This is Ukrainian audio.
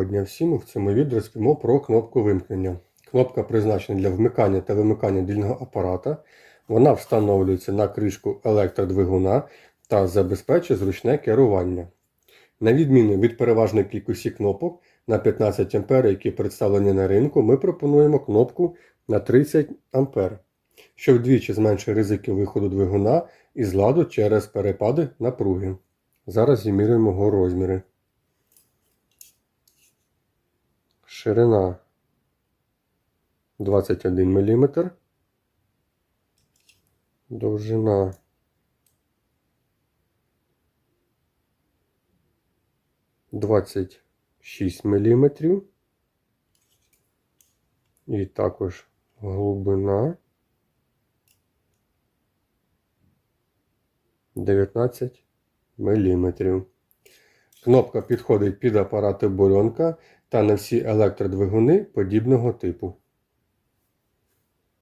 Доброго дня всім! В цьому відео розповімо про кнопку вимкнення. Кнопка призначена для вмикання та вимикання дільного апарата. Вона встановлюється на кришку електродвигуна та забезпечує зручне керування. На відміну від переважної кількості кнопок на 15 А, які представлені на ринку, ми пропонуємо кнопку на 30 А, що вдвічі зменшує ризики виходу двигуна із ладу через перепади напруги. Зараз зімірюємо його розміри. Ширина 21 мм. Довжина двадцять шість міліметрів. І також глибина 19 міліметрів. Кнопка підходить під апарати бурьонка та на всі електродвигуни подібного типу.